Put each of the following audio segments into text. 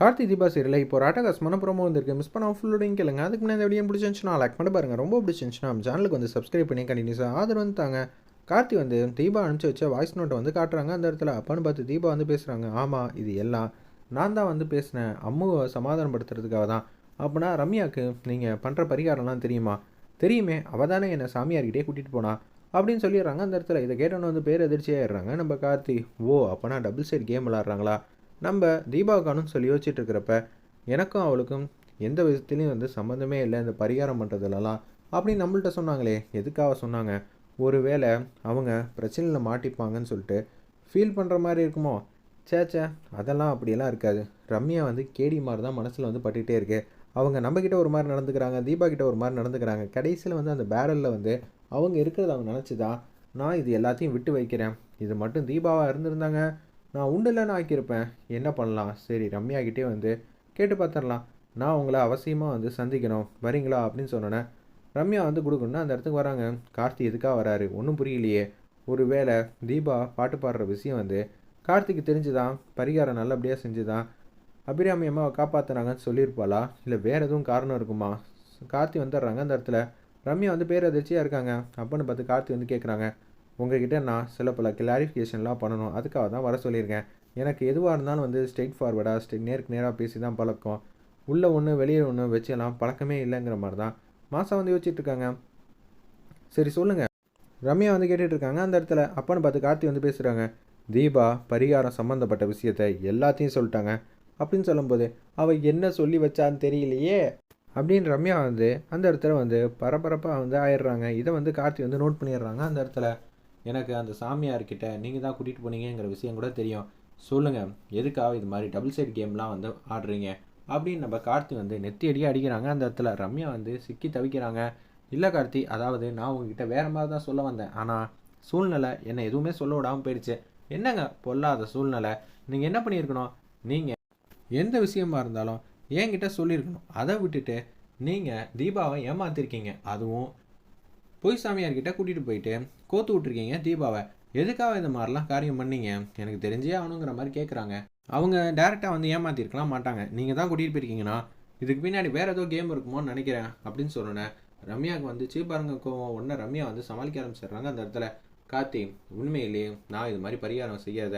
Karthi Deepa serial இப்போ ஒரு அட்டகாசமான ப்ரோமோ வந்திருக்கு. மிஸ் பண்ண ஃபுல்லோடையும் கேளுங்க. அதுக்கு முன்னாடி இந்த வீடியோ பிடிச்சிருந்துச்சுன்னா லைக் பண்ணி பாருங்கள் ரொம்ப பிடிச்சிருந்துச்சுன்னா நம்ம சேனலுக்கு வந்து சப்ஸ்கிரைப் பண்ணி கண்டினியூஸாக ஆதரவு வந்து தாங்க. கார்த்தி வந்து தீபா அனுப்பிச்சி வச்ச வாய்ஸ் நோட்டை வந்து காட்டுறாங்க. அந்த இடத்துல அப்பான்னு பார்த்து தீபா வந்து பேசுகிறாங்க ஆமாம் இது எல்லாம் நான் தான் வந்து பேசினேன். அம்முவை சமாதானப்படுத்துறதுக்காக தான். அப்படின்னா ரம்யாவுக்கு நீங்கள் பண்ணுற பரிகாரம்லாம் தெரியுமா? தெரியுமே. அவள் தானே என்னை சாமியார்கிட்டே கூட்டிகிட்டு போனா அப்படின்னு சொல்லிடுறாங்க. அந்த இடத்துல இதை கேட்டோன்னு வந்து பேர் எதிர்ச்சியாகிடுறாங்க நம்ம கார்த்தி ஓ அப்போனா டபுள் சைட் கேம் விளாட்றாங்களா நம்ம தீபாவுக்கானும் சொல்லி யோசிச்சுட்டு இருக்கிறப்ப எனக்கும் அவளுக்கும் எந்த விதத்துலேயும் வந்து சம்மந்தமே இல்லை இந்த பரிகாரம் பண்ணுறதுலலாம் அப்படின்னு நம்மள்ட்ட சொன்னாங்களே எதுக்காக சொன்னாங்க? ஒருவேளை அவங்க பிரச்சனையில் மாட்டிப்பாங்கன்னு சொல்லிட்டு ஃபீல் பண்ணுற மாதிரி இருக்குமோ? சே சே அதெல்லாம் அப்படியெல்லாம் இருக்காது. ரம்யா வந்து கேடி மாதிரி தான் மனசில் வந்து பட்டுகிட்டே இருக்கு. அவங்க நம்மக்கிட்ட ஒரு மாதிரி நடந்துக்கிறாங்க தீபா கிட்ட ஒரு மாதிரி நடந்துக்கிறாங்க. கடைசியில் வந்து அந்த பேரலில் வந்து அவங்க இருக்கிறத அவங்க நினச்சிதான் நான் இது எல்லாத்தையும் விட்டு வைக்கிறேன். இது மட்டும் தீபாவாக இருந்திருந்தாங்க நான் உண்டுலன்னு ஆக்கியிருப்பேன். என்ன பண்ணலாம்? சரி ரம்யாகிட்டே வந்து கேட்டு பார்த்துடலாம் நான் உங்களை அவசியமாக வந்து சந்திக்கணும். வரீங்களா? அப்படின்னு சொன்னோன்னே ரம்யா வந்து கொடுக்கணும்னா அந்த இடத்துக்கு வராங்க. கார்த்தி எதுக்காக வராரு? ஒன்றும் புரியலையே. ஒரு வேளை தீபா பாட்டு பாடுற விஷயம் வந்து கார்த்திக்கு தெரிஞ்சுதான் பரிகாரம் நல்லபடியாக செஞ்சுதான் அபிராமி அம்மாவை காப்பாற்றுனாங்கன்னு சொல்லியிருப்பாளா? இல்லை வேறு எதுவும் காரணம் இருக்குமா? கார்த்தி வந்துடுறாங்க அந்த இடத்துல. ரம்யா வந்து பேரதிர்ச்சியாக இருக்காங்க. அப்பன்னு பார்த்து கார்த்தி வந்து கேட்குறாங்க உங்ககிட்ட நான் சில பல கிளாரிஃபிகேஷன்லாம் பண்ணணும். அதுக்காக தான் வர சொல்லியிருக்கேன். எனக்கு எதுவாக இருந்தாலும் வந்து ஸ்ட்ரெயிட் ஃபார்வர்டாக ஸ்ட்ரெயிட் நேருக்கு நேராக பேசி தான் பழக்கம். உள்ளே ஒன்று வெளியே ஒன்று வச்செல்லாம் பழக்கமே இல்லைங்கிற மாதிரி தான் மாதம் வந்து யோசிச்சுட்டு இருக்காங்க சரி சொல்லுங்கள் ரம்யா வந்து கேட்டுட்ருக்காங்க. அந்த இடத்துல அப்பன்னு பார்த்து கார்த்தி வந்து பேசுகிறாங்க தீபா பரிகாரம் சம்மந்தப்பட்ட விஷயத்த எல்லாத்தையும் சொல்லிட்டாங்க. அப்படின்னு சொல்லும்போது அவள் என்ன சொல்லி வச்சான்னு தெரியலையே அப்படின்னு ரம்யா வந்து அந்த இடத்துல வந்து பரபரப்பாக வந்து ஆயிடுறாங்க. இதை வந்து கார்த்தி வந்து நோட் பண்ணிடுறாங்க அந்த இடத்துல. எனக்கு அந்த சாமியார்கிட்ட நீங்கள் தான் கூட்டிகிட்டு போனீங்கங்கிற விஷயம் கூட தெரியும். சொல்லுங்கள் எதுக்காக இது மாதிரி டபுள் சைட் கேம்லாம் வந்து ஆடுறீங்க? அப்படின்னு நம்ம கார்த்தி வந்து நெத்தி அடியே அடிக்கிறாங்க. அந்த இடத்துல ரம்யா வந்து சிக்கி தவிக்கிறாங்க. இல்லை கார்த்தி அதாவது நான் உங்ககிட்ட வேற மாதிரி தான் சொல்ல வந்தேன். ஆனால் சூழ்நிலை என்னை எதுவுமே சொல்ல விடாமல் போயிடுச்சு. என்னங்க பொல்லாத சூழ்நிலை? நீங்கள் என்ன பண்ணியிருக்கணும்? நீங்கள் எந்த விஷயமா இருந்தாலும் என்கிட்ட சொல்லியிருக்கணும். அதை விட்டுட்டு நீங்கள் தீபாவை ஏமாத்திருக்கீங்க. அதுவும் பொய் சாமியார்கிட்ட கூட்டிகிட்டு போயிட்டு கோத்து விட்ருக்கீங்க தீபாவை. எதுக்காக இந்த மாதிரிலாம் காரியம் பண்ணீங்க? எனக்கு தெரிஞ்சே ஆகணுங்கிற மாதிரி கேட்குறாங்க அவங்க டேரெக்டாக வந்து ஏமாத்திருக்கலாம் மாட்டாங்க. நீங்கள் தான் கூட்டிகிட்டு போயிருக்கீங்கன்னா இதுக்கு பின்னாடி வேறு ஏதோ கேம் இருக்குமோன்னு நினைக்கிறேன் அப்படின்னு சொன்னேன் ரம்யாவுக்கு வந்து சீப்பாருங்க கோவம். உடனே ரம்யா வந்து சமாளிக்க ஆரம்பிச்சிடுறாங்க அந்த இடத்துல. கார்த்தி உண்மையிலேயே நான் இது மாதிரி பரிகாரம் செய்யாத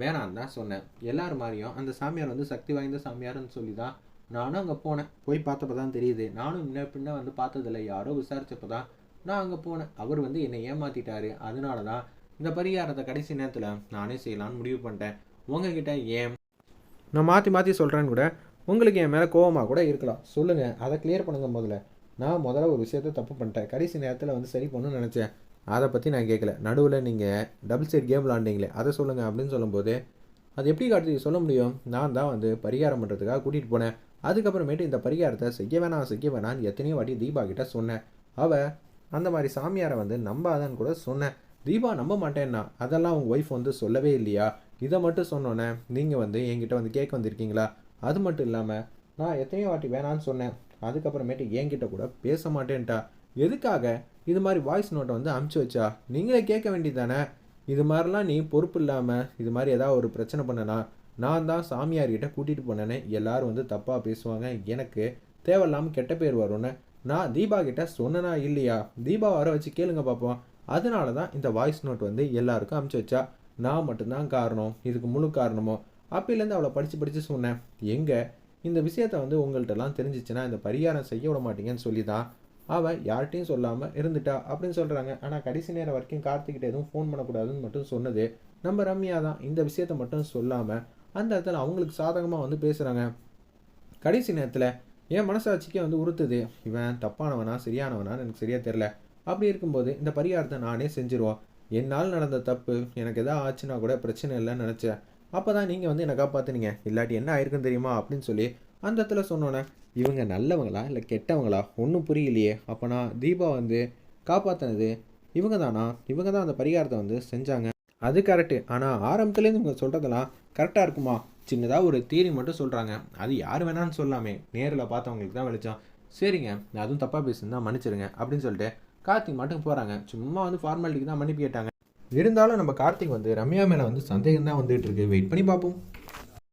வேணான்னு தான் சொன்னேன். எல்லார் மாதிரியும் அந்த சாமியார் வந்து சக்தி வாய்ந்த சாமியார்னு சொல்லி தான் நானும் அங்கே போனேன். போய் பார்த்தப்ப தான் தெரியுது. நானும் முன்ன பின்ன வந்து பார்த்ததில்ல. யாரோ விசாரிச்சப்ப தான் நான் அங்கே போனேன். அவர் வந்து என்னை ஏமாத்திட்டாரு. அதனால தான் இந்த பரிகாரத்தை கடைசி நேரத்தில் நானே செய்யலாம்னு முடிவு பண்ணிட்டேன். உங்ககிட்ட ஏன்? நான் மாற்றி மாற்றி சொல்கிறேன்னு கூட உங்களுக்கு என் மேலே கோவமாக கூட இருக்கலாம். சொல்லுங்கள் அதை கிளியர் பண்ணுங்க முதல்ல. நான் முதல்ல ஒரு விஷயத்த தப்பு பண்ணிட்டேன். கடைசி நேரத்தில் வந்து சரி பண்ணணும்னு நினச்சேன். அதை பற்றி நான் கேட்கல நடுவில் நீங்கள் டபுள் சைட் கேம் விளாண்டிங்களே அதை சொல்லுங்கள் அப்படின்னு சொல்லும்போது அது எப்படி காட்டி சொல்ல முடியும். நான் தான் வந்து பரிகாரம் பண்ணுறதுக்காக கூட்டிகிட்டு போனேன். அதுக்கப்புறமேட்டு இந்த பரிகாரத்தை செய்ய வேணாம் செய்ய வேணாம்னு எத்தனையோ வாட்டி தீபா கிட்ட சொன்னேன். அவள் அந்த மாதிரி சாமியாரை வந்து நம்பாதான்னு கூட சொன்னேன். தீபா நம்ப மாட்டேன்னா அதெல்லாம் உங்கள் ஒய்ஃப் வந்து சொல்லவே இல்லையா? இதை மட்டும் சொன்னோன்னே நீங்கள் வந்து என்கிட்ட வந்து கேட்க வந்திருக்கீங்களா? அது மட்டும் இல்லாமல் நான் எத்தனையோ வாட்டி வேணான்னு சொன்னேன். அதுக்கப்புறமேட்டு என்கிட்ட கூட பேச மாட்டேன்ட்டா. எதுக்காக? இது மாதிரி வாய்ஸ் நோட்டை வந்து அமுச்சு வச்சா நீங்களே கேட்க வேண்டியதானே இது மாதிரிலாம் நீ பொறுப்பு இல்லாமல் இது மாதிரி ஏதாவது ஒரு பிரச்சனை பண்ணனா நான் தான் சாமியார்கிட்ட கூட்டிகிட்டு போனேன்னு எல்லோரும் வந்து தப்பாக பேசுவாங்க. எனக்கு தேவையில்லாமல் கெட்ட பேர் வரும்னு நான் தீபா கிட்ட சொன்னனா இல்லையா? தீபா வர வச்சு கேளுங்க பார்ப்போம் அதனால தான் இந்த வாய்ஸ் நோட் வந்து எல்லாருக்கும் அமுச்சு வச்சா நான் மட்டும்தான் காரணம். இதுக்கு முழு காரணமோ? அப்போலேருந்து அவளை படித்து படித்து சொன்னேன். எங்கே? இந்த விஷயத்த வந்து உங்கள்கிட்டலாம் தெரிஞ்சிச்சுன்னா இந்த பரிகாரம் செய்ய விட மாட்டீங்கன்னு சொல்லி தான் அவள் யார்கிட்டையும் சொல்லாமல் இருந்துட்டா அப்படின்னு சொல்கிறாங்க ஆனால் கடைசி நேரம் வரைக்கும் கார்த்திகிட்ட எதுவும் ஃபோன் பண்ணக்கூடாதுன்னு மட்டும் சொன்னது நம்ம ரம்யா தான் இந்த விஷயத்த மட்டும் சொல்லாமல் அந்த இடத்துல அவங்களுக்கு சாதகமாக வந்து பேசுகிறாங்க கடைசி நேரத்தில் என் மனசாட்சிக்கே வந்து உறுத்துது. இவன் தப்பானவனா சரியானவனான்னு எனக்கு சரியாக தெரில அப்படி இருக்கும்போது இந்த பரிகாரத்தை நானே செஞ்சுருவோம் என்னால் நடந்த தப்பு எனக்கு எதாவது ஆச்சுன்னா கூட பிரச்சனை இல்லைன்னு நினச்சேன். அப்போ தான் நீங்கள் வந்து என்னை காப்பாற்றுனீங்க இல்லாட்டி என்ன ஆயிருக்குன்னு தெரியுமா? அப்படின்னு சொல்லி அந்த இடத்துல சொன்னோன்னே இவங்க நல்லவங்களா இல்லை கெட்டவங்களா? ஒன்றும் புரியலையே. அப்போ நான் தீபா வந்து காப்பாற்றினது இவங்க தானா? இவங்க தான் அந்த பரிகாரத்தை வந்து செஞ்சாங்க. அது கரெக்டு ஆனால் ஆரம்பத்துலேருந்து இவங்க சொல்கிறதெல்லாம் கரெக்டாக இருக்குமா? சின்னதாக ஒரு தீரி மட்டும் சொல்கிறாங்க அது யார் வேணான்னு சொல்லாமே. நேரில் பார்த்தவங்களுக்கு தான் வெளிச்சம். சரிங்க நான் அதுவும் தப்பாக பேசுனா மன்னிச்சிருங்க அப்படின்னு சொல்லிட்டு கார்த்திக் மட்டும் போகிறாங்க சும்மா வந்து ஃபார்மாலிட்டிக்கு தான் மன்னிப்பு கேட்டாங்க. இருந்தாலும் நம்ம கார்த்திக் வந்து ரம்யா மேலே வந்து சந்தேகம் தான் வந்துகிட்டு இருக்கு. வெயிட் பண்ணி பார்ப்போம்.